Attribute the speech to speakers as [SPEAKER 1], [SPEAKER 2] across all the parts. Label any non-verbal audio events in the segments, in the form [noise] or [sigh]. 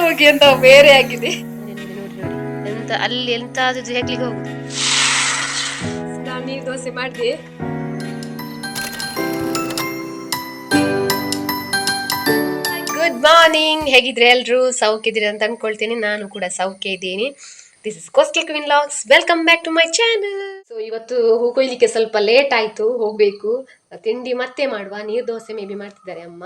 [SPEAKER 1] ಹೋಗಿ ಅಂತ ಬೇರೆ ಆಗಿದೆ.
[SPEAKER 2] ಎಂತ ಅಲ್ಲಿ ಎಂತ ಆದದ್ದು ಹೇಗ್ಲಿಕ್ಕೆ ಹೋಗುದು?
[SPEAKER 1] ನಾನು ನೀರು ದೋಸೆ ಮಾಡಿದೆ ಗುಡ್ ಮಾರ್ನಿಂಗ್ ಹೇಗಿದ್ರೆ ಎಲ್ರು? ಸೌಖ್ಯ ಅಂತ ಅನ್ಕೊಳ್ತೀನಿ. ನಾನು ಕೂಡ ಸೌಖ್ಯ ಇದ್ದೀನಿ. This is coastal queen logs welcome back to my channel so ಇವತ್ತು ಹೂ ಕೊಯ್ಲಿಕ್ಕೆ ಸ್ವಲ್ಪ ಲೇಟ್ ಆಯ್ತು. ಹೋಗ್ಬೇಕು. ತಿಂಡಿ ಮತ್ತೆ ಮಾಡುವ. ನೀರ್ ದೋಸೆ ಮೇ ಬಿ ಮಾಡ್ತಿದ್ದಾರೆ ಅಮ್ಮ.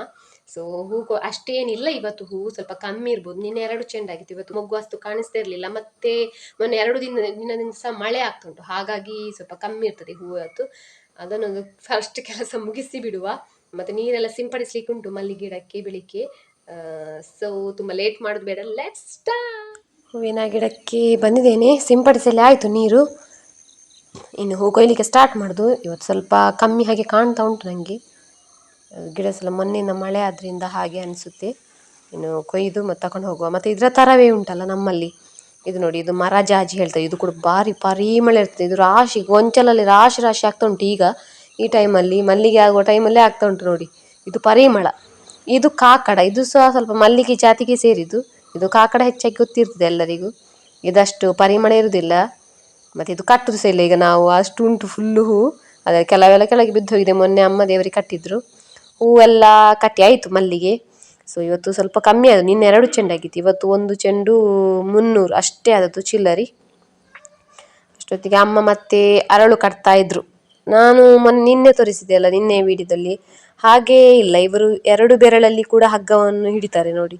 [SPEAKER 1] ಸೊ ಹೂ ಕೊ ಅಷ್ಟೇನಿಲ್ಲ ಇವತ್ತು ಹೂವು ಸ್ವಲ್ಪ ಕಮ್ಮಿ ಇರ್ಬೋದು. ನಿನ್ನೆ ಎರಡು ಚೆಂಡಾಗಿತ್ತು ಇವತ್ತು ಮೊಗ್ಗು ಅಷ್ಟು ಕಾಣಿಸ್ತಾ ಇರಲಿಲ್ಲ. ಮತ್ತೆ ಮೊನ್ನೆ ಎರಡು ದಿನ, ದಿನದಿಂದ ಸಹ ಮಳೆ ಆಗ್ತುಂಟು. ಹಾಗಾಗಿ ಸ್ವಲ್ಪ ಕಮ್ಮಿ ಇರ್ತದೆ ಹೂವು ಇವತ್ತು. ಅದನ್ನೊಂದು ಫಸ್ಟ್ ಕೆಲಸ ಮುಗಿಸಿ ಬಿಡುವ. ಮತ್ತೆ ನೀರೆಲ್ಲ ಸಿಂಪಡಿಸ್ಲಿಕ್ಕೆ ಉಂಟು ಮಲ್ಲಿಗೆ ಗಿಡಕ್ಕೆ, ಬೆಳಿಗ್ಗೆ. ಸೊ ತುಂಬ ಲೇಟ್ ಮಾಡೋದು ಬೇಡ. ಲೆಟ್ಸ್ ಹೂವಿನ ಗಿಡಕ್ಕೆ ಬಂದಿದ್ದೇನೆ. ಸಿಂಪಡಿಸಲಿ ಆಯಿತು ನೀರು. ಇನ್ನು ಹೂ ಕೊಯ್ಲಿಕ್ಕೆ ಸ್ಟಾರ್ಟ್ ಮಾಡೋದು. ಇವತ್ತು ಸ್ವಲ್ಪ ಕಮ್ಮಿ ಹಾಗೆ ಕಾಣ್ತಾ ಉಂಟು ನನಗೆ ಗಿಡ ಸಲ ಮೊನ್ನೆಯಿಂದ ಮಳೆ ಆದ್ರಿಂದ ಹಾಗೆ ಅನಿಸುತ್ತೆ. ಇನ್ನು ಕೊಯ್ದು ಮತ್ತೆ ತಕೊಂಡು ಹೋಗುವ. ಮತ್ತು ಇದರ ಥರವೇ ಉಂಟಲ್ಲ ನಮ್ಮಲ್ಲಿ. ಇದು ನೋಡಿ, ಇದು ಮರ ಜಾಜಿ ಹೇಳ್ತಾರೆ. ಇದು ಕೂಡ ಭಾರಿ ಪರಿಮಳ ಇರ್ತದೆ. ಇದು ರಾಶಿ, ಗೊಂಚಲಲ್ಲಿ ರಾಶಿ ರಾಶಿ ಆಗ್ತಾ ಉಂಟು ಈಗ. ಈ ಟೈಮಲ್ಲಿ ಮಲ್ಲಿಗೆ ಆಗುವ ಟೈಮಲ್ಲೇ ಆಗ್ತಾ ಉಂಟು ನೋಡಿ. ಇದು ಪರಿಮಳ ಇದು ಕಾಕಡ. ಇದು ಸಹ ಸ್ವಲ್ಪ ಮಲ್ಲಿಗೆ ಜಾತಿಗೆ ಸೇರಿದ್ದು. ಇದು ಕಾಕಡ ಹೆಚ್ಚಾಗಿ ಗೊತ್ತಿರ್ತದೆ ಎಲ್ಲರಿಗೂ. ಇದಷ್ಟು ಪರಿಮಳ ಇರುವುದಿಲ್ಲ ಮತ್ತು ಇದು ಕಟ್ಟುದು ಸಹ ಇಲ್ಲ ಈಗ ನಾವು. ಅಷ್ಟು ಉಂಟು ಫುಲ್ಲು ಹೂ. ಅದೇ ಕೆಲವೆಲ್ಲ ಕೆಳಗೆ ಬಿದ್ದು ಹೋಗಿದೆ. ಮೊನ್ನೆ ಅಮ್ಮ ದೇವರಿಗೆ ಕಟ್ಟಿದ್ರು. ಹೂವೆಲ್ಲ ಕಟ್ಟಿ ಆಯಿತು ಮಲ್ಲಿಗೆ. ಸೊ ಇವತ್ತು ಸ್ವಲ್ಪ ಕಮ್ಮಿ ಆದದ್ದು ನಿನ್ನೆ ಎರಡು ಚೆಂಡಾಗಿತ್ತು ಇವತ್ತು ಒಂದು ಚೆಂಡು ಮುನ್ನೂರು. ಅಷ್ಟೇ ಆದದ್ದು ಚಿಲ್ಲರಿ. ಅಷ್ಟೊತ್ತಿಗೆ ಅಮ್ಮ ಮತ್ತೆ ಅರಳು ಕಟ್ತಾ ಇದ್ರು. ನಾನು ಮೊನ್ನೆ ನಿನ್ನೆ ತೋರಿಸಿದೆ ಅಲ್ಲ ನಿನ್ನೆ ವಿಡಿಯೋದಲ್ಲಿ. ಹಾಗೇ ಇಲ್ಲ. ಇವರು ಎರಡು ಬೆರಳಲ್ಲಿ ಕೂಡ ಹಗ್ಗವನ್ನು ಹಿಡಿತಾರೆ ನೋಡಿ.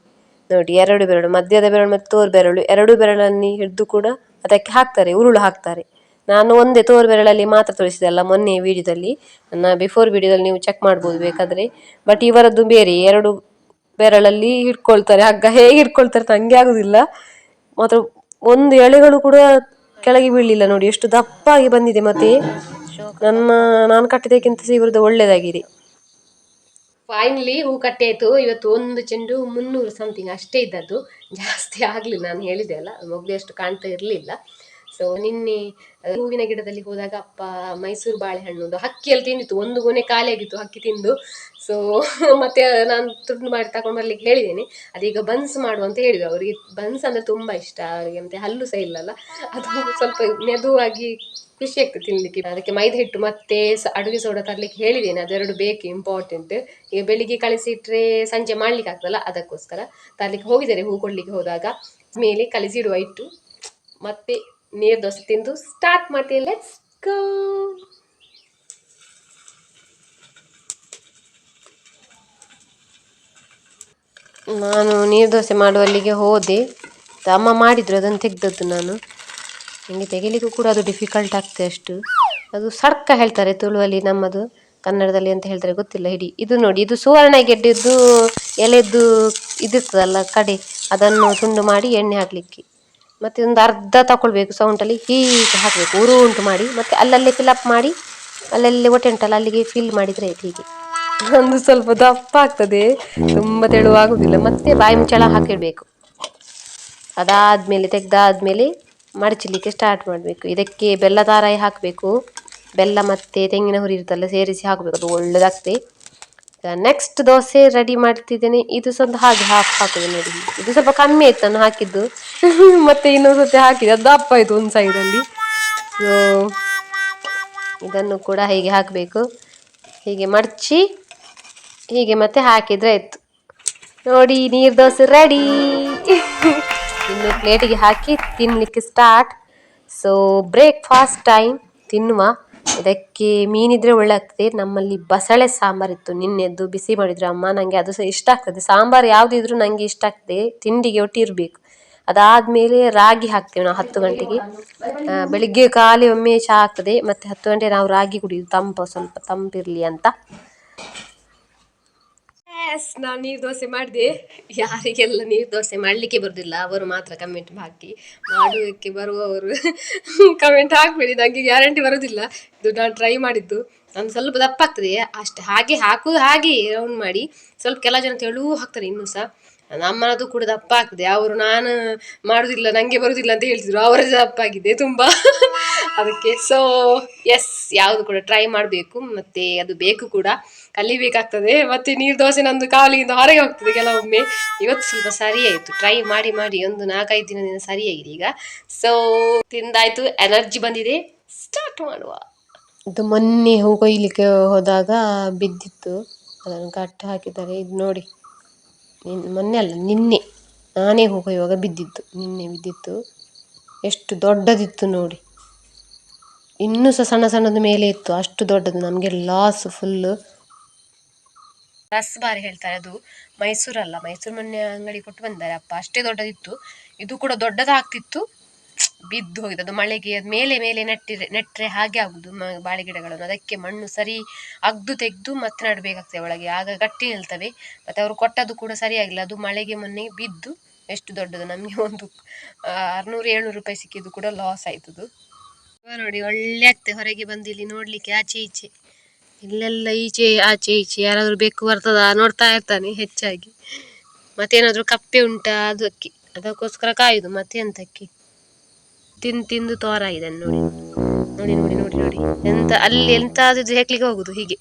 [SPEAKER 1] ನೋಡಿ, ಎರಡು ಬೆರಳು. ಮಧ್ಯದ ಬೆರಳು ಮತ್ತು ತೋರ್ ಬೆರಳು. ಎರಡು ಬೆರಳನ್ನು ಹಿಡಿದು ಕೂಡ ಅದಕ್ಕೆ ಹಾಕ್ತಾರೆ, ಉರುಳು ಹಾಕ್ತಾರೆ. ನಾನು ಒಂದೇ ತೋರು ಬೆರಳಲ್ಲಿ ಮಾತ್ರ ತೋರಿಸಿದೆ ಅಲ್ಲ ಮೊನ್ನೆ ವಿಡಿಯೋದಲ್ಲಿ. ನನ್ನ ಬಿಫೋರ್ ವಿಡಿಯೋದಲ್ಲಿ ನೀವು ಚೆಕ್ ಮಾಡ್ಬೋದು ಬೇಕಾದ್ರೆ. ಬಟ್ ಇವರದ್ದು ಬೇರೆ, ಎರಡು ಬೆರಳಲ್ಲಿ ಹಿಡ್ಕೊಳ್ತಾರೆ. ಹಗ್ಗ ಹೇಗೆ ಹಿಡ್ಕೊಳ್ತಾರೆ ನನಗೆ ಆಗುದಿಲ್ಲ. ಮಾತ್ರ ಒಂದು ಎಳೆಗಳು ಕೂಡ ಕೆಳಗೆ ಬೀಳಲಿಲ್ಲ ನೋಡಿ, ಎಷ್ಟು ದಪ್ಪಾಗಿ ಬಂದಿದೆ ಮತ್ತೆ. ನನ್ನ, ನಾನು ಕಟ್ಟಿದಕ್ಕಿಂತ ಇವರದ್ದು ಒಳ್ಳೇದಾಗಿದೆ. ಫೈನಲಿ ಹೂ ಕಟ್ಟಿ ಆಯಿತು. ಇವತ್ತು ಒಂದು ಚೆಂಡು ಮುನ್ನೂರು ಸಮಥಿಂಗ್ ಅಷ್ಟೇ ಇದ್ದದ್ದು. ಜಾಸ್ತಿ ಆಗಲಿಲ್ಲ, ನಾನು ಹೇಳಿದೆ ಅಲ್ಲ. ಮೊಗ್ಲಿ ಅಷ್ಟು ಕಾಣ್ತಾ ಇರಲಿಲ್ಲ. ಸೊ ನಿನ್ನೆ ಹೂವಿನ ಗಿಡದಲ್ಲಿ ಹೋದಾಗ ಅಪ್ಪ ಮೈಸೂರು ಬಾಳೆಹಣ್ಣು ಹಕ್ಕಿಯಲ್ಲಿ ತಿಂದಿತ್ತು. ಒಂದು ಗೊನೆ ಖಾಲಿಯಾಗಿತ್ತು ಹಕ್ಕಿ ತಿಂದು. ಸೊ [laughs] ಮತ್ತೆ ನಾನು ತುಂಡು ಮಾಡಿ ತಗೊಂಡು ಬರ್ಲಿಕ್ಕೆ ಹೇಳಿದ್ದೇನೆ. ಅದೀಗ ಬನ್ಸ್ ಮಾಡು ಅಂತ ಹೇಳಿದ್ರು. ಅವರಿಗೆ ಬನ್ಸ್ ಅಂದ್ರೆ ತುಂಬಾ ಇಷ್ಟ. ಅವರಿಗೆ ಮತ್ತೆ ಹಲ್ಲು ಸಹ ಇಲ್ಲಲ್ಲ. ಅದು ಸ್ವಲ್ಪ ಮೆದುವಾಗಿ ಖುಷಿ ಆಗ್ತದೆ ತಿನ್ಲಿಕ್ಕೆ. ಅದಕ್ಕೆ ಮೈದಾ ಹಿಟ್ಟು ಮತ್ತೆ ಅಡುಗೆ ಸೋಡಾ ತರ್ಲಿಕ್ಕೆ ಹೇಳಿದ್ದೇನೆ. ಅದೆರಡು ಬೇಕು ಇಂಪಾರ್ಟೆಂಟ್ ಈಗ ಬೆಳಿಗ್ಗೆ ಕಳಿಸಿಟ್ರೆ ಸಂಜೆ ಮಾಡ್ಲಿಕ್ಕೆ ಆಗ್ತದಲ್ಲ, ಅದಕ್ಕೋಸ್ಕರ ತರ್ಲಿಕ್ಕೆ ಹೋಗಿದ್ದಾರೆ. ಹೂ ಕೊಡ್ಲಿಕ್ಕೆ ಹೋದಾಗ. ಮೇಲೆ ಕಲಿಸಿಡುವ ಇಟ್ಟು ಮತ್ತೆ ನೀರು ದೋಸೆ ತಿಂದು ಸ್ಟಾರ್ಟ್ ಮಾಡ್ತೀನಿ ಲೆಟ್ಸ್ ಗೋ ನಾನು ನೀರು ದೋಸೆ ಮಾಡುವಲ್ಲಿಗೆ ಹೋದೆ. ಅಮ್ಮ ಮಾಡಿದ್ರು, ಅದನ್ನು ತೆಗ್ದದ್ದು ನಾನು. ನನಗೆ ತೆಗಿಲಿಕ್ಕೂ ಕೂಡ ಅದು ಡಿಫಿಕಲ್ಟ್ ಆಗ್ತದೆ ಅಷ್ಟು. ಅದು ಸಡ್ಕ ಹೇಳ್ತಾರೆ ತುಳುವಲ್ಲಿ ನಮ್ಮದು, ಕನ್ನಡದಲ್ಲಿ ಅಂತ ಹೇಳ್ತಾರೆ, ಗೊತ್ತಿಲ್ಲ ಹಿಡಿ. ಇದು ನೋಡಿ, ಇದು ಸುವರ್ಣ ಗೆಡ್ಡೆದ್ದು ಎಲೆದ್ದು ಇದಿರ್ತದಲ್ಲ ಕಡೆ, ಅದನ್ನು ತುಂಡು ಮಾಡಿ ಎಣ್ಣೆ ಹಾಕಲಿಕ್ಕೆ. ಮತ್ತೆ ಒಂದು ಅರ್ಧ ತಗೊಳ್ಬೇಕು ಸೌಂಟಲ್ಲಿ ಹೀಗೆ ಹಾಕಬೇಕು. ಉರು ಉಂಟು ಮಾಡಿ, ಮತ್ತೆ ಅಲ್ಲಲ್ಲೇ ಫಿಲಪ್ ಮಾಡಿ, ಅಲ್ಲಲ್ಲಿ ಹೊಟ್ಟೆ ಉಂಟಲ್ಲ ಅಲ್ಲಿಗೆ ಫಿಲ್ ಮಾಡಿದರೆ ಆಯ್ತು ಹೀಗೆ? ಒಂದು ಸ್ವಲ್ಪ ದಪ್ಪ ಆಗ್ತದೆ. ತುಂಬ ತೆಳುವಾಗುವುದಿಲ್ಲ ಮತ್ತೆ ಬಾಯಿ ಮುಚ್ಚಳ ಹಾಕಿಡ್ಬೇಕು. ಅದಾದ್ಮೇಲೆ, ತೆಗ್ದಾದ್ಮೇಲೆ ಮಡಚಲಿಕ್ಕೆ ಸ್ಟಾರ್ಟ್ ಮಾಡಬೇಕು. ಇದಕ್ಕೆ ಬೆಲ್ಲ ತಾರಾಯಿ ಹಾಕಬೇಕು. ಬೆಲ್ಲ ಮತ್ತೆ ತೆಂಗಿನ ಹುರಿ ಇರುತ್ತಲ್ಲ, ಸೇರಿಸಿ ಹಾಕಬೇಕು. ಅದು ನೆಕ್ಸ್ಟ್ ದೋಸೆ ರೆಡಿ ಮಾಡ್ತಿದ್ದೇನೆ. ಇದು ಸ್ವಲ್ಪ ಹಾಗೆ ಹಾಫ್ ಹಾಕೋದು ನೋಡಿ. ಇದು ಸ್ವಲ್ಪ ಕಮ್ಮಿ ಆಯ್ತು ನಾನು ಹಾಕಿದ್ದು. [laughs] ಮತ್ತೆ ಇನ್ನೊಂದು ಸತಿ ಹಾಕಿದೆ. ಅದು ದಪ್ಪ ಇದು ಒಂದು ಸೈಡಲ್ಲಿ ಸೊ ಇದನ್ನು ಕೂಡ ಹೀಗೆ ಹಾಕಬೇಕು. ಹೀಗೆ ಮಡಚಿ ಹೀಗೆ ಮತ್ತೆ ಹಾಕಿದ್ರೆ ಆಯ್ತು. ನೋಡಿ, ನೀರು ದೋಸೆ ರೆಡಿ [laughs] ಇನ್ನು ಪ್ಲೇಟಿಗೆ ಹಾಕಿ ತಿನ್ನಲಿಕ್ಕೆ ಸ್ಟಾರ್ಟ್ ಸೊ ಬ್ರೇಕ್ಫಾಸ್ಟ್ ಟೈಮ್ ತಿನ್ನುವ. ಇದಕ್ಕೆ ಮೀನಿದ್ರೆ ಒಳ್ಳೆ ಆಗ್ತದೆ ನಮ್ಮಲ್ಲಿ ಬಸಳೆ ಸಾಂಬಾರಿತ್ತು ನಿನ್ನೆದ್ದು, ಬಿಸಿ ಮಾಡಿದ್ರು ಅಮ್ಮ ನನಗೆ ಅದು ಸಹ ಇಷ್ಟ ಆಗ್ತದೆ. ಸಾಂಬಾರು ಯಾವುದಿದ್ರೂ ನನಗೆ ಇಷ್ಟ ಆಗ್ತದೆ. ತಿಂಡಿಗೆ ಒಟ್ಟು ಇರಬೇಕು. ಅದಾದಮೇಲೆ ರಾಗಿ ಹಾಕ್ತೇವೆ ನಾವು ಹತ್ತು ಗಂಟೆಗೆ. ಬೆಳಿಗ್ಗೆ ಖಾಲಿ ಒಮ್ಮೆ ಚಹಾ ಆಗ್ತದೆ. ಮತ್ತೆ ಹತ್ತು ಗಂಟೆ ನಾವು ರಾಗಿ ಕುಡಿಯೋದು ತಂಪು, ಸ್ವಲ್ಪ ತಂಪಿರಲಿ ಅಂತ. ಎಸ್ ನಾನು ನೀರು ದೋಸೆ ಮಾಡಿದೆ. ಯಾರಿಗೆಲ್ಲ ನೀರು ದೋಸೆ ಮಾಡಲಿಕ್ಕೆ ಬರುದಿಲ್ಲ, ಅವರು ಮಾತ್ರ ಕಮೆಂಟ್ ಹಾಕಿ ಮಾಡುವುದಕ್ಕೆ ಬರುವವರು. ಕಮೆಂಟ್ ಹಾಕಬೇಡಿ ನನಗೆ ಗ್ಯಾರಂಟಿ ಬರೋದಿಲ್ಲ. ಇದು ನಾನು ಟ್ರೈ ಮಾಡಿದ್ದು. ನಾನು ಸ್ವಲ್ಪ ದಪ್ಪ ಆಗ್ತದೆ ಅಷ್ಟು ಹಾಗೆ ಹಾಕುದು ಹಾಗೆ ರೌಂಡ್ ಮಾಡಿ ಸ್ವಲ್ಪ ಕೆಲ ಜನ ತೆಳು ಹಾಕ್ತಾರೆ ಇನ್ನೂ ಸಹ ನಮ್ಮನದು ಕೂಡ ದಪ್ಪ ಆಗ್ತದೆ ಅವರು ನಾನು ಮಾಡುದಿಲ್ಲ, ನಂಗೆ ಬರುದಿಲ್ಲ ಅಂತ ಹೇಳ್ತಿದ್ರು ಅವರ ದಪ್ಪ ಆಗಿದೆ ತುಂಬಾ. ಅದಕ್ಕೆ ಸೊ ಎಸ್ ಯಾವುದು ಕೂಡ ಟ್ರೈ ಮಾಡಬೇಕು, ಮತ್ತೆ ಅದು ಬೇಕು ಕೂಡ. ಕಲಿಬೇಕಾಗ್ತದೆ, ಮತ್ತೆ ನೀರು ದೋಸೆ ನಂದು ಕಾಲಿಂದ ಹೊರಗೆ ಹೋಗ್ತದೆ ಕೆಲವೊಮ್ಮೆ. ಇವತ್ತು ಸ್ವಲ್ಪ ಸರಿ ಆಯಿತು. ಟ್ರೈ ಮಾಡಿ ಮಾಡಿ, ಒಂದು ನಾಲ್ಕೈದು ದಿನದಿಂದ ಸರಿಯಾಗಿದೆ ಈಗ. ಸೊ ತಿಂದಾಯ್ತು ಎನರ್ಜಿ ಬಂದಿದೆ. ಸ್ಟಾರ್ಟ್ ಮಾಡುವ. ಇದು ಮೊನ್ನೆ ಹೂ ಕೊಯ್ಲಿಕ್ಕೆ ಹೋದಾಗ ಬಿದ್ದಿತ್ತು. ಅದನ್ನು ಕಟ್ಟು ಹಾಕಿದ್ದಾರೆ. ಇದು ನೋಡಿ, ನಿನ್- ಮೊನ್ನೆ ಅಲ್ಲ, ನಿನ್ನೆ. ನಾನೇ ಹೂ ಕೊಯ್ಯುವಾಗ ಬಿದ್ದಿತ್ತು. ನಿನ್ನೆ ಬಿದ್ದಿತ್ತು. ಎಷ್ಟು ದೊಡ್ಡದಿತ್ತು ನೋಡಿ. ಇನ್ನೂ ಸಹ ಸಣ್ಣ ಸಣ್ಣದ ಮೇಲೆ ಇತ್ತು. ಅಷ್ಟು ದೊಡ್ಡದು. ನಮಗೆ ಲಾಸ್ ಫುಲ್ಲು ರಸ್ಬಾರಿ ಹೇಳ್ತಾರೆ ಅದು. ಮೈಸೂರಲ್ಲ ಮೈಸೂರು ಮೊನ್ನೆ ಅಂಗಡಿ ಕೊಟ್ಟು ಬಂದಿದ್ದಾರೆ ಅಪ್ಪ. ಅಷ್ಟೇ ದೊಡ್ಡದಿತ್ತು. ಇದು ಕೂಡ ದೊಡ್ಡದಾಗ್ತಿತ್ತು. ಬಿದ್ದು ಹೋಗಿದೆ. ಅದು ಮಳೆಗೆ ಮೇಲೆ ಮೇಲೆ ನೆಟ್ಟಿರೆ ನೆಟ್ಟರೆ ಹಾಗೆ ಆಗುದು ಬಾಳೆ ಗಿಡಗಳನ್ನು. ಅದಕ್ಕೆ ಮಣ್ಣು ಸರಿ ಅಗ್ದು ತೆಗೆದು ಮತ್ತೆ ನಡಬೇಕಾಗ್ತದೆ ಒಳಗೆ. ಆಗ ಗಟ್ಟಿ ನಿಲ್ತವೆ. ಮತ್ತೆ ಅವರು ಕೊಟ್ಟದ್ದು ಕೂಡ ಸರಿಯಾಗಿಲ್ಲ. ಅದು ಮಳೆಗೆ ಮೊನ್ನೆ ಬಿದ್ದು ಎಷ್ಟು ದೊಡ್ಡದು. ನಮಗೆ ಒಂದು ಆರುನೂರು ಏಳ್ನೂರು ರೂಪಾಯಿ ಸಿಕ್ಕಿದ್ದು ಕೂಡ ಲಾಸ್ ಆಯ್ತದು. ನೋಡಿ, ಒಳ್ಳೆ ಆಗ್ತದೆ. ಹೊರಗೆ ಬಂದು ಇಲ್ಲಿ ನೋಡ್ಲಿಕ್ಕೆ ಆಚೆ ಈಚೆ. ಇಲ್ಲೆಲ್ಲ ಈಚೆ, ಆಚೆ ಈಚೆ. ಯಾರಾದ್ರೂ ಬೇಕು ಬರ್ತದ? ನೋಡ್ತಾ ಇರ್ತಾನೆ ಹೆಚ್ಚಾಗಿ. ಮತ್ತೇನಾದ್ರೂ ಕಪ್ಪೆ ಉಂಟಾ ಅದಕ್ಕೆ. ಅದಕ್ಕೋಸ್ಕರ ಕಾಯುದು ಮತ್ತೆ ಎಂತಕ್ಕೆ ತಿಂದು ತಿಂದು ತೋರಾಗಿದೆ ನೋಡಿ. ನೋಡಿ ನೋಡಿ ನೋಡಿ ನೋಡಿ. ಎಂತ, ಅಲ್ಲಿ ಎಂತ ಆದ್ರೂ ಹೆಕ್ಲಿಕ್ಕೆ ಹೋಗುದು ಹೀಗೆ.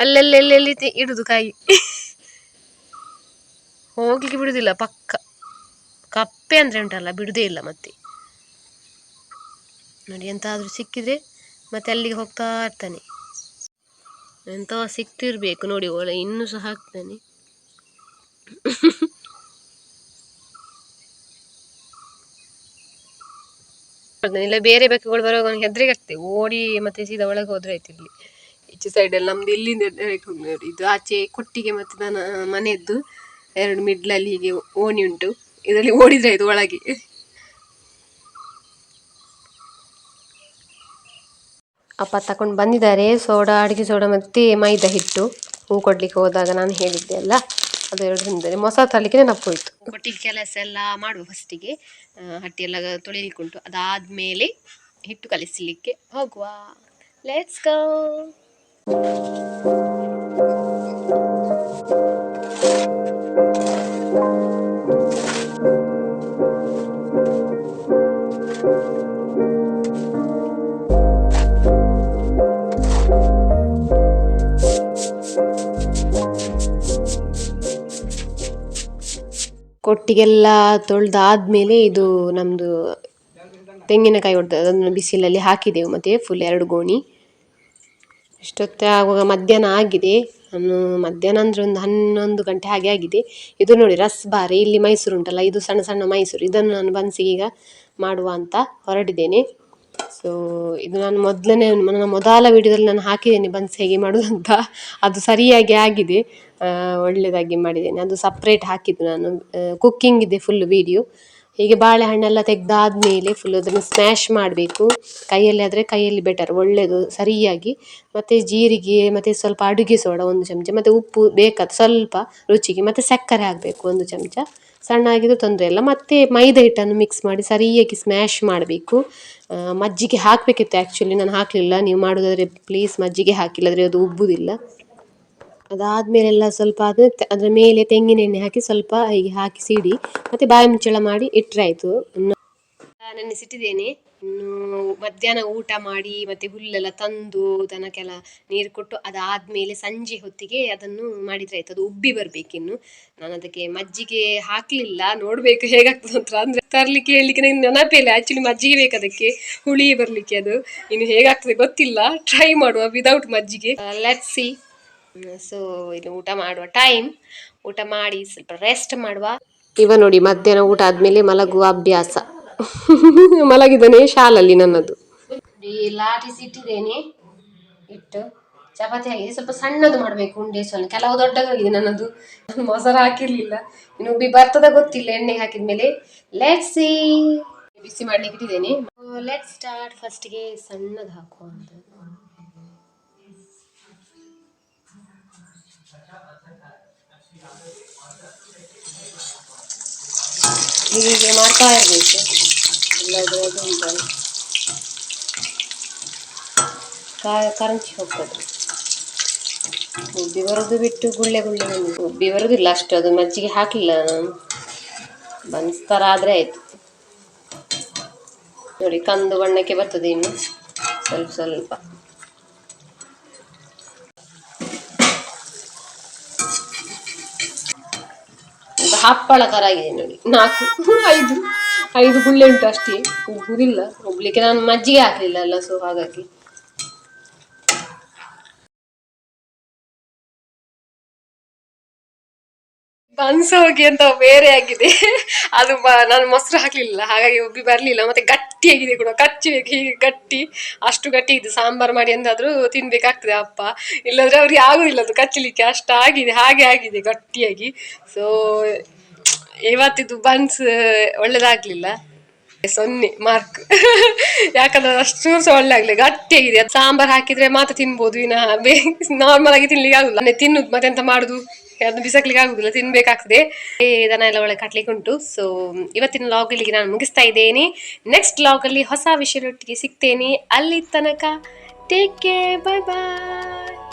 [SPEAKER 1] ಅಲ್ಲೆಲ್ಲೆಲ್ಲೆಲ್ಲಿ ಇಡುದು ಕಾಯಿ. ಹೋಗ್ಲಿಕ್ಕೆ ಬಿಡುದಿಲ್ಲ ಪಕ್ಕ. ಕಪ್ಪೆ ಅಂದ್ರೆ ಉಂಟಲ್ಲ, ಬಿಡುದೇ ಇಲ್ಲ ಮತ್ತೆ. ನೋಡಿ, ಎಂತಾದರೂ ಸಿಕ್ಕಿದರೆ ಮತ್ತೆ ಅಲ್ಲಿಗೆ ಹೋಗ್ತಾ ಇರ್ತಾನೆ. ಎಂತ ಸಿಕ್ತಿರ್ಬೇಕು ನೋಡಿ ಒಳ ಇನ್ನೂ ಸಹ ಹಾಕ್ತಾನೆ ಇಲ್ಲ, ಬೇರೆ ಬೆಕ್ಕುಗಳು ಬರುವಾಗ ಅವ್ನಿಗೆ ಹೆದ್ರಿಗೆ ಆಗ್ತದೆ ಓಡಿ ಮತ್ತೆ ಸೀದಾ ಒಳಗೆ ಹೋದ್ರೆ ಆಯ್ತು ಇಲ್ಲಿ. ಈಚೆ ಸೈಡಲ್ಲಿ ನಮ್ದು ಇಲ್ಲಿಂದ ನೋಡಿ. ಇದು ಆಚೆ ಕೊಟ್ಟಿಗೆ ಮತ್ತೆ ನಾನು ಮನೆಯದ್ದು. ಎರಡು ಮಿಡ್ಲಲ್ಲಿ ಹೀಗೆ ಓಣಿ ಉಂಟು. ಇದರಲ್ಲಿ ಓಡಿದ್ರೆ ಆಯ್ತು ಒಳಗೆ. ಅಪ್ಪ ತಕೊಂಡು ಬಂದಿದ್ದಾರೆ. ಸೋಡಾ, ಅಡಿಗೆ ಸೋಡಾ ಮತ್ತು ಮೈದಾ ಹಿಟ್ಟು. ಹೂ ಕೊಡ್ಲಿಕ್ಕೆ ಹೋದಾಗ ನಾನು ಹೇಳಿದ್ದೆ ಅಲ್ಲ, ಅದು ಎರಡು ಮೊಸ ತರಲಿಕ್ಕೆ ನೆನಪೋಯ್ತು ಕೊಟ್ಟಿಗೆ ಕೆಲಸ ಎಲ್ಲ ಮಾಡುವ ಫಸ್ಟಿಗೆ ಹಟ್ಟಿ ಎಲ್ಲ ತೊಳಿಲಿಕ್ಕೆ ಉಂಟು. ಅದಾದಮೇಲೆ ಹಿಟ್ಟು ಕಲಿಸಲಿಕ್ಕೆ ಹೋಗುವ. ಲೆಟ್ಸ್ ಗೋ ಕೊಟ್ಟಿಗೆಲ್ಲ ತೊಳೆದಾದ್ಮೇಲೆ ಇದು ನಮ್ಮದು ತೆಂಗಿನಕಾಯಿ ಹೊಡೆದು ಅದನ್ನು ಬಿಸಿಲಲ್ಲಿ ಹಾಕಿದೆವು. ಮತ್ತು ಫುಲ್ ಎರಡು ಗೋಣಿ. ಇಷ್ಟೊತ್ತೆ ಆಗುವಾಗ ಮಧ್ಯಾಹ್ನ ಆಗಿದೆ. ನಾನು ಮಧ್ಯಾಹ್ನ ಅಂದರೆ ಒಂದು ಹನ್ನೊಂದು ಗಂಟೆ ಹಾಗೆ ಆಗಿದೆ. ಇದು ನೋಡಿ, ರಸ್ಬಾರಿ. ಇಲ್ಲಿ ಮೈಸೂರು ಉಂಟಲ್ಲ, ಇದು ಸಣ್ಣ ಸಣ್ಣ ಮೈಸೂರು. ಇದನ್ನು ನಾನು ಬನ್ಸಿಗೆ ಈಗ ಮಾಡುವ ಅಂತ ಹೊರಟಿದ್ದೇನೆ. ಸೊ ಇದು ನಾನು ಮೊದಲನೇ, ನನ್ನ ಮೊದಲ ವಿಡಿಯೋದಲ್ಲಿ ನಾನು ಹಾಕಿದ್ದೇನೆ ಬನ್ಸ್ ಹೇಗೆ ಮಾಡೋದು ಅಂತ. ಅದು ಸರಿಯಾಗಿ ಆಗಿದೆ. ಒಳ್ಳೆಯದಾಗಿ ಮಾಡಿದ್ದೇನೆ. ಅದು ಸಪ್ರೇಟ್ ಹಾಕಿದ್ದು ನಾನು. ಕುಕ್ಕಿಂಗ್ ಇದೆ ಫುಲ್ ವಿಡಿಯೋ ಹೀಗೆ ಬಾಳೆಹಣ್ಣೆಲ್ಲ ತೆಗೆದಾದ್ಮೇಲೆ ಫುಲ್ ಅದನ್ನು ಸ್ಮ್ಯಾಶ್ ಮಾಡಬೇಕು. ಕೈಯಲ್ಲಿ ಆದರೆ ಕೈಯಲ್ಲಿ ಬೆಟರ್ ಒಳ್ಳೆಯದು ಸರಿಯಾಗಿ. ಮತ್ತು ಜೀರಿಗೆ, ಮತ್ತು ಸ್ವಲ್ಪ ಅಡುಗೆ ಸೋಡ ಒಂದು ಚಮಚ, ಮತ್ತು ಉಪ್ಪು ಬೇಕಾದ ಸ್ವಲ್ಪ ರುಚಿಗೆ, ಮತ್ತು ಸಕ್ಕರೆ ಹಾಕಬೇಕು ಒಂದು ಚಮಚ. ಸಣ್ಣ ಆಗಿದ್ದು ತೊಂದರೆ ಇಲ್ಲ. ಮತ್ತು ಮೈದಾ ಹಿಟ್ಟನ್ನು ಮಿಕ್ಸ್ ಮಾಡಿ ಸರಿಯಾಗಿ ಸ್ಮ್ಯಾಶ್ ಮಾಡಬೇಕು. ಮಜ್ಜಿಗೆ ಹಾಕಬೇಕಿತ್ತು ಆ್ಯಕ್ಚುಲಿ ನಾನು ಹಾಕಲಿಲ್ಲ. ನೀವು ಮಾಡೋದಾದರೆ ಪ್ಲೀಸ್ ಮಜ್ಜಿಗೆ ಹಾಕಿಲ್ಲದ್ರೆ ಅದು ಉಬ್ಬುವುದಿಲ್ಲ ಅದಾದ್ಮೇಲೆಲ್ಲ ಸ್ವಲ್ಪ ಅದು ಅದರ ಮೇಲೆ ತೆಂಗಿನ ಎಣ್ಣೆ ಹಾಕಿ ಸ್ವಲ್ಪ ಹೀಗೆ ಹಾಕಿ ಸಿಡಿ, ಮತ್ತೆ ಬಾಯಿ ಮುಚ್ಚಳ ಮಾಡಿ ಇಟ್ಟರೆ ಆಯಿತು ನೆನೆಸಿಟ್ಟಿದ್ದೇನೆ ಇನ್ನು ಮಧ್ಯಾಹ್ನ ಊಟ ಮಾಡಿ, ಮತ್ತೆ ಹುಲ್ಲೆಲ್ಲ ತಂದು ದನಕ್ಕೆಲ್ಲ ನೀರು ಕೊಟ್ಟು ಅದಾದ್ಮೇಲೆ ಸಂಜೆ ಹೊತ್ತಿಗೆ ಅದನ್ನು ಮಾಡಿದ್ರೆ ಆಯ್ತು ಅದು ಉಬ್ಬಿ ಬರ್ಬೇಕಿನ್ನು ನಾನು ಅದಕ್ಕೆ ಮಜ್ಜಿಗೆ ಹಾಕ್ಲಿಲ್ಲ. ನೋಡ್ಬೇಕು ಹೇಗಾಗ್ತದೆ ಅಂತ ಅಂದ್ರೆ ತರ್ಲಿಕ್ಕೆ ಹೇಳಲಿಕ್ಕೆ ನನಗೆ ನೆನಪೇ ಇಲ್ಲ. ಮಜ್ಜಿಗೆ ಬೇಕು ಅದಕ್ಕೆ. ಹುಳಿ ಬರ್ಲಿಕ್ಕೆ ಅದು. ಇನ್ನು ಹೇಗಾಗ್ತದೆ ಗೊತ್ತಿಲ್ಲ. ಟ್ರೈ ಮಾಡುವ ವಿದೌಟ್ ಮಜ್ಜಿಗೆ. ಲೆಟ್ ಸಿ ಸೊ ಇದು ಊಟ ಮಾಡುವ ಟೈಮ್ ಊಟ ಮಾಡಿ ಸ್ವಲ್ಪ ರೆಸ್ಟ್ ಮಾಡುವ. ಇವ ನೋಡಿ ಮಧ್ಯಾಹ್ನ ಊಟ ಆದ್ಮೇಲೆ ಮಲಗುವ ಅಭ್ಯಾಸ. [laughs] ಮಲಗಿದ್ದಾನೆ ಶಾಲಲ್ಲಿ ನನ್ನದು. ಲಾಟಿಸಿ ಇಟ್ಟಿದ್ದೇನೆ ಇಟ್ಟು ಚಪಾತಿ ಆಗಿದೆ ಸ್ವಲ್ಪ ಸಣ್ಣದು ಮಾಡಬೇಕು ಉಂಡೆ ಸ್ವಲ್ಪ ಕೆಲವು ದೊಡ್ಡದಾಗಿದೆ ನನ್ನದು. ಮೊಸರು ಹಾಕಿರ್ಲಿಲ್ಲ. ಇನ್ನು ಉಬ್ಬಿ ಬರ್ತದ ಗೊತ್ತಿಲ್ಲ ಎಣ್ಣೆ ಹಾಕಿದ್ಮೇಲೆ. ಲೆಟ್ ಸಿ ಬಿಸಿ ಮಾಡ್ಲಿಕ್ಕೆ ಇಟ್ಟಿದ್ದೇನೆ. ಲೆಟ್ ಸ್ಟಾರ್ಟ್ ಫಸ್ಟ್ಗೆ ಸಣ್ಣದು ಹಾಕುವ ಅಂತ. ಹೀಗೆ ಮಾಡ್ತಾ ಇರಬೇಕು. ಇಲ್ಲದ್ರೆ ಅದು ಉಂಟಲ್ಲ. ಕಾಯ ಕರಂಚಿ ಹೋಗ್ತದೆ. ಉಬ್ಬಿ ಬರೋದು ಬಿಟ್ಟು ಗುಳ್ಳೆ ಗುಳ್ಳೆ ಬಂದಿದೆ ಉಬ್ಬಿ ಬರೋದಿಲ್ಲ ಅಷ್ಟು, ಅದು ಮಜ್ಜಿಗೆ ಹಾಕಲಿಲ್ಲ ನಾನು. ಬನ್ಸ್ತಾರ ಆದರೆ ಆಯಿತು. ನೋಡಿ, ಕಂದು ಬಣ್ಣಕ್ಕೆ ಬರ್ತದೆ ಇನ್ನು. ಸ್ವಲ್ಪ ಸ್ವಲ್ಪ. ಹಪ್ಪಳ ತರ ಆಗಿದೆ ನೋಡಿ. ನಾಲ್ಕು, ಐದು ಐದು ಗುಳ್ಳೆ ಉಂಟು ಅಷ್ಟೇ. ಉಗುದಿಲ್ಲ. ಹೋಗ್ಲಿಕ್ಕೆ ನಾನು ಮಜ್ಜಿಗೆ ಹಾಕಲಿಲ್ಲ ಅಲ್ಲ ಸೊ ಹಾಗಾಗಿ. ಬನ್ಸ ಹೋಗಿ ಅಂತ ಬೇರೆ ಆಗಿದೆ. ಅದು ನಾನು ಮೊಸರು ಹಾಕ್ಲಿಲ್ಲ. ಹಾಗಾಗಿ ಉಬ್ಬಿ ಬರ್ಲಿಲ್ಲ. ಮತ್ತೆ ಗಟ್ಟಿಯಾಗಿದೆ ಕೂಡ. ಕಚ್ಚಬೇಕು ಹೀಗೆ ಗಟ್ಟಿ. ಅಷ್ಟು ಗಟ್ಟಿ ಇದು. ಸಾಂಬಾರ್ ಮಾಡಿ ಎಂದಾದ್ರೂ ತಿನ್ಬೇಕಾಗ್ತದೆ ಅಪ್ಪ. ಇಲ್ಲಾದ್ರೆ ಅವ್ರಿಗೆ ಆಗುದಿಲ್ಲ ಅದು ಕಚ್ಚಲಿಕ್ಕೆ. ಅಷ್ಟು ಆಗಿದೆ ಹಾಗೆ ಆಗಿದೆ, ಗಟ್ಟಿಯಾಗಿ. ಸೊ ಇವತ್ತಿದ್ದು ಬನ್ಸ್ ಒಳ್ಳೇದಾಗ್ಲಿಲ್ಲ. ಸೊನ್ನೆ ಮಾರ್ಕ್ ಯಾಕಂದ್ರೆ ಅಷ್ಟು ಸಹ ಒಳ್ಳೆ ಆಗ್ಲಿ ಗಟ್ಟಿಯಾಗಿದೆ. ಅದು ಸಾಂಬಾರ್ ಹಾಕಿದ್ರೆ ಮಾತ್ರ ತಿನ್ಬೋದು. ವಿನಃ ನಾರ್ಮಲ್ ಆಗಿ ತಿನ್ಲಿಕ್ಕೆ ಆಗುದಿಲ್ಲ. ತಿನ್ನುದು ಮತ್ತೆ ಎಂತ ಮಾಡುದು? ಅದು ಬಿಸಾಕ್ಲಿಕ್ಕೆ ಆಗುದಿಲ್ಲ. ತಿನ್ಬೇಕಾಗ್ತದೆ. ದನ ಎಲ್ಲ ಒಳ್ಳೆ ಕಟ್ಲಿಕ್ಕೆ ಉಂಟು. ಸೊ ಇವತ್ತಿನ ಲಾಗ್ ಇಲ್ಲಿಗೆ ನಾನು ಮುಗಿಸ್ತಾ ಇದ್ದೇನೆ. ನೆಕ್ಸ್ಟ್ ಲಾಗ್ ಅಲ್ಲಿ ಹೊಸ ವಿಷಯದೊಟ್ಟಿಗೆ ಸಿಗ್ತೇನೆ. ಅಲ್ಲಿ ತನಕ ಟೇಕ್ ಕೇರ್ ಬಾಯ್ ಬಾಯ್